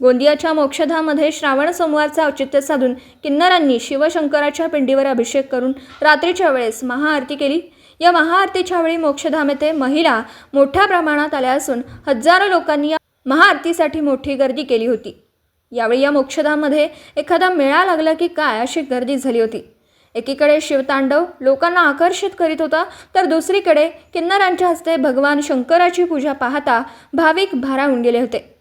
गोंदियाच्या मोक्षधामध्ये श्रावण सोमवारचा औचित्य साधून किन्नरांनी शिवशंकराच्या पिंडीवर अभिषेक करून रात्रीच्या वेळेस महाआरती केली. या महाआरतीच्या वेळी मोक्षधाम येथे महिला मोठ्या प्रमाणात आल्या असून हजारो लोकांनी या महाआरतीसाठी मोठी गर्दी केली होती. यावेळी या मोक्षधाममध्ये एखादा मेळा लागला की काय अशी गर्दी झाली होती. एकीकडे शिवतांडव लोकांना आकर्षित करीत होता तर दुसरीकडे किन्नरांच्या हस्ते भगवान शंकराची पूजा पाहता भाविक भारावून गेले होते.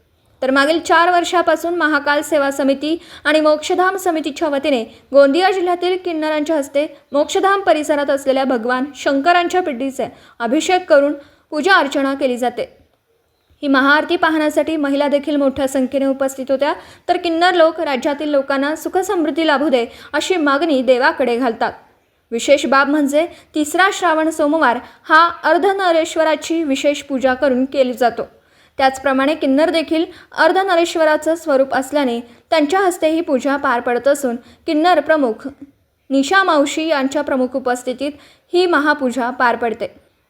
तर मागील चार वर्षापासून महाकाल सेवा समिती आणि मोक्षधाम समितीच्या वतीने गोंदिया जिल्ह्यातील किन्नरांच्या हस्ते मोक्षधाम परिसरात असलेल्या भगवान शंकरांच्या पिढीचे अभिषेक करून पूजा अर्चना केली जाते. ही महाआरती पाहण्यासाठी महिला देखील मोठ्या संख्येने उपस्थित होत्या. तर किन्नर लोक राज्यातील लोकांना सुखसमृद्धी लाभू दे अशी मागणी देवाकडे घालतात. विशेष बाब म्हणजे तिसरा श्रावण सोमवार हा अर्धनरेश्वराची विशेष पूजा करून केली जातो. त्याचप्रमाणे किन्नर देखील अर्धनरेश्वराचं स्वरूप असल्याने त्यांच्या हस्ते ही पूजा पार पडत असून किन्नर प्रमुख निशा मावशी यांच्या प्रमुख उपस्थितीत ही महापूजा पार पडते.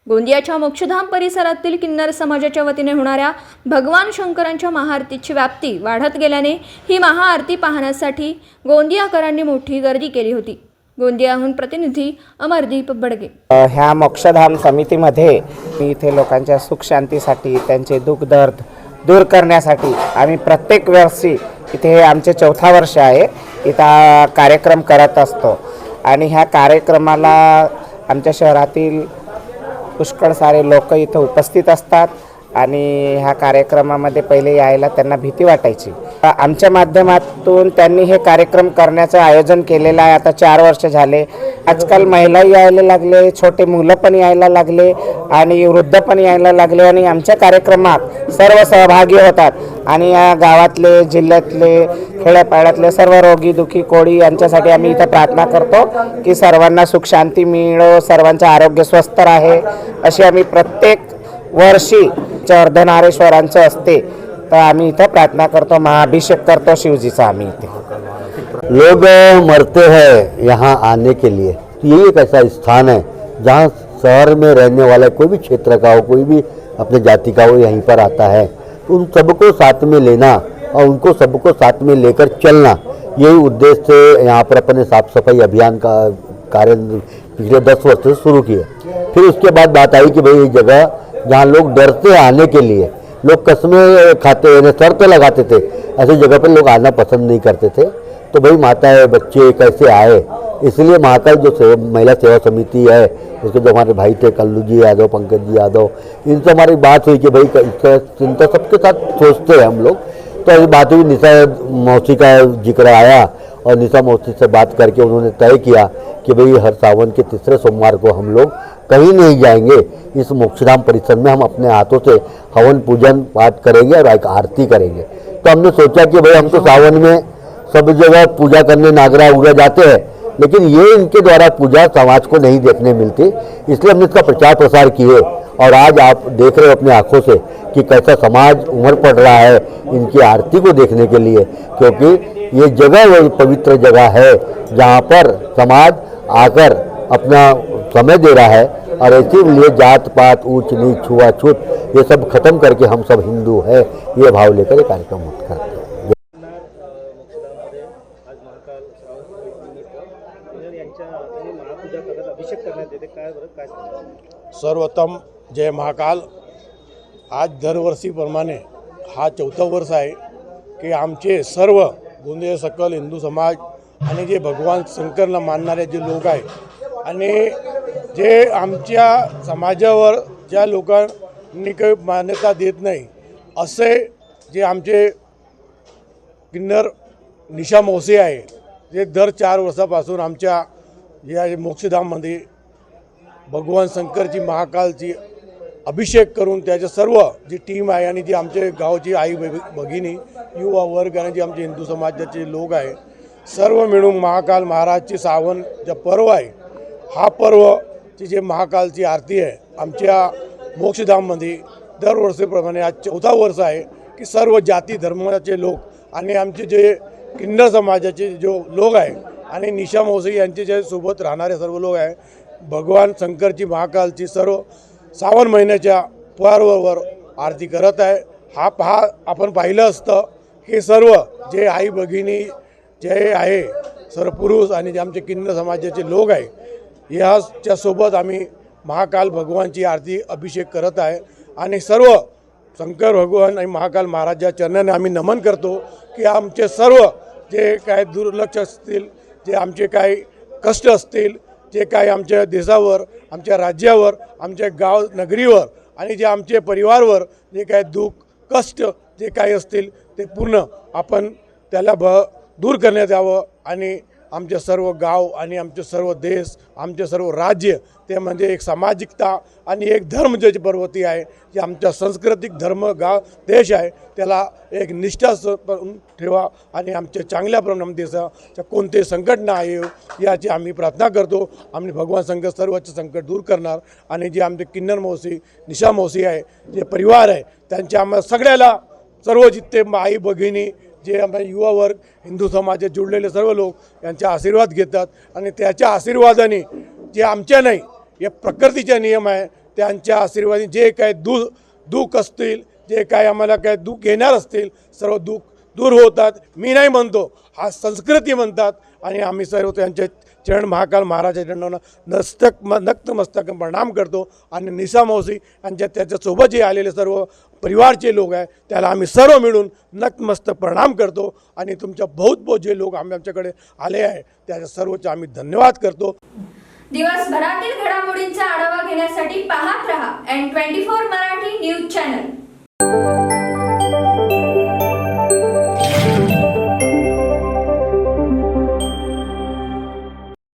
गोंदियाच्या मोक्षधाम परिसरातील किन्नर समाजाच्या वतीने होणाऱ्या भगवान शंकरांच्या महाआरतीची व्याप्ती वाढत गेल्याने ही महाआरती पाहण्यासाठी गोंदियाकरांनी मोठी गर्दी केली होती. गोंदियाहून प्रतिनिधी अमरदीप बडगे. ह्या मोक्षधाम समितीमध्ये मी इथे लोकांच्या सुखशांतीसाठी त्यांचे दुःख दर्द दूर करण्यासाठी आम्ही प्रत्येक वर्षी इथे हे आमचे चौथा वर्ष आहे. इथं कार्यक्रम करत असतो. आणि ह्या कार्यक्रमाला आमच्या शहरातील पुष्कळ सारे लोक इथं उपस्थित असतात. आणि ह्या कार्यक्रमामध्ये पहिले यायला त्यांना भीती वाटायची. आमच्या माध्यमातून त्यांनी हे कार्यक्रम करण्याचं आयोजन केलेलं आहे. आता चार वर्ष झाले. आजकाल महिलाही यायला लागले छोटे मुलं पण यायला लागले आणि वृद्ध पण यायला लागले आणि आमच्या कार्यक्रमात सर्व सहभागी होतात. आणि या गावातले जिल्ह्यातले खेड्यापाड्यातले सर्व रोगी दुखी कोळी यांच्यासाठी आम्ही इथं प्रार्थना करतो की सर्वांना सुख शांती मिळो सर्वांचं आरोग्य स्वस्थ राहे. अशी आम्ही प्रत्येक वर्षी अर्धनारेश्वरांचं असते, तर आम्ही इथं प्रार्थना करतो महाअभिषेक करतो शिवजीचा आम्ही इथे. लोग मरते हैं यहाँ आने के लिए। तो ये एक ऐसा स्थान है, जहाँ शहर में रहने वाला कोई भी क्षेत्र का हो, कोई भी अपने जाति का हो, यहीं पर आता है। तो उन सबको साथ में लेना और उनको सबको साथ में लेकर चलना, यही उद्देश्य से यहाँ पर अपने साफ़ सफ़ाई अभियान का कार्य पिछले दस वर्ष से शुरू किया। फिर उसके बाद बात आई कि भाई ये जगह जहाँ लोग डरते आने के लिए। लोग कस्में खाते यानी शर्त लगाते थे। ऐसी जगह पर लोग आना पसंद नहीं करते थे। तो भाई माताएँ बच्चे कैसे आए? इसलिए महाकाल जो सेवा, महिला सेवा समिति है, उसके जो हमारे भाई थे, कल्लू जी, यादव, पंकज जी, यादव इनसे हमारी बात हुई कि भाई चिंता सबके साथ सोचते हैं हम लोग। तो ऐसी बात हुई, निशा मौसी का ज़िक्र आया और निशा मौसी से बात करके उन्होंने तय किया कि भाई हर सावन के तीसरे सोमवार को हम लोग कहीं नहीं जाएँगे। इस मोक्षधाम परिसर में हम अपने हाथों से हवन पूजन पाठ करेंगे और एक आरती करेंगे। तो हमने सोचा कि भाई हम तो सावन में सब जगह पूजा करने नागरा उगरा जाते हैं, लेकिन ये इनके द्वारा पूजा समाज को नहीं देखने मिलती, इसलिए हमने इसका प्रचार प्रसार किए। और आज आप देख रहे हो अपनी आँखों से कि कैसा समाज उमड़ पड़ रहा है इनकी आरती को देखने के लिए, क्योंकि ये जगह वो पवित्र जगह है जहाँ पर समाज आकर अपना समय दे रहा है और इसीलिए जात पात ऊंच नीच छुआछूत, ये सब खत्म करके हम सब हिंदू है। ये भाव लेकर कार्यक्रम करते हैं। सर्वोत्तम जय महाकाल। आज दरवर्षीप्रमाणे हा चौथं वर्ष आहे की आमचे सर्व गोंदिया सकल हिंदू समाज आणि जे भगवान शंकरला मानणारे जे लोक आहे आणि जे आमच्या समाजावर ज्या लोकांनी काही मान्यता देत नाही असे जे आमचे किन्नर निशा मोसे आहे जे दर चार वर्षापासून आमच्या या मोक्षधाममध्ये भगवान शंकरची महाकालची अभिषेक करून त्याच्या सर्व जी टीम आहे आणि जी आमचे गावची आई भगिनी युवा वर्ग आणि जे आमचे हिंदू समाजाचे लोक आहे सर्व मिळून महाकाल महाराजची सावन जे पर्व आहे हा पर्व ती जे महाकालची आरती आहे आमच्या मोक्षधाममध्ये दरवर्षीप्रमाणे आज चौथा वर्ष आहे की सर्व जाती धर्माचे लोक आणि आमचे जे किन्नर समाजाचे जो लोक आहे आणि निशा मोसई यांचे जे सोबत राहणारे सर्व लोक आहे भगवान शंकरची महाकालची सर्व श्रावण महिन्याच्या पर्वावर आरती करत आहे. हा हा आपण पाहिलं असतं हे सर्व जे आई भगिनी जे आहे सर्व पुरुष आणि जे आमचे किन्नर समाजाचे लोक आहे याच्या सोबत आम्ही महाकाल भगवानची आरती अभिषेक करत आहे. आणि सर्व शंकर भगवान आणि महाकाल महाराजा चरणाने आम्ही नमन करतो की आमचे सर्व जे काय दुर्लक्ष असतील जे आमचे काय कष्ट असतील जे काय आमच्या देशावर आमच्या राज्यावर आमच्या गाव नगरीवर आणि जे आमचे परिवारवर जे काय दुःख कष्ट जे काही असतील ते पूर्ण आपण त्याला भ दूर करण्यात यावं आणि आमचे सर्व गाव आणि आमचे सर्व देश आमचे सर्व राज्य ते म्हणजे एक सामाजिकता आणि एक धर्म ज्याची पर्वती आहे. जे आमच्या सांस्कृतिक धर्म गाव देश आहे त्याला एक निष्ठा ठेवा आणि आमच्या चांगल्या देसा देशाच्या कोणते संकट नाही येऊ याची आम्ही प्रार्थना करतो. आम्ही भगवान संकट सर्वच संकट दूर करणार आणि जे आमचे किन्नर मौसी निशा मौसी आहे जे परिवार आहे त्यांच्या आम्हाला सगळ्याला सर्व जिथे आई भगिनी जे आमचा युवा वर्ग हिंदू समाजात जुळलेले सर्व लोक यांचे आशीर्वाद घेतात आणि त्याच्या आशीर्वादाने जे आमच्या नाही हे प्रकृतीचे नियम आहे त्यांच्या आशीर्वादाने जे काय दु दुःख असतील जे काय आम्हाला काय दुःख येणार असतील सर्व दुःख दूर होतात. मी नाही म्हणतो हा संस्कृती म्हणतात आणि आम्ही सर्व त्यांचे चरण महाकाल महाराजाच्या चरणांना नस्तक म नक्तमस्तक प्रणाम करतो आणि निसा मावशी आणि त्याच्यासोबत जे आलेले सर्व परिवारचे लोक आहे त्याला आम्ही सर्व मिळून नतमस्तक प्रणाम करतो आणि तुमच्या बहुत बहुत जे लोक आम्ही आमच्याकडे आले आहे त्याच्या सर्वचे आम्ही धन्यवाद करतो. दिवसभरातील घडामोडींचा आढावा घेण्यासाठी पाहत रहा N twenty four Marathi news channel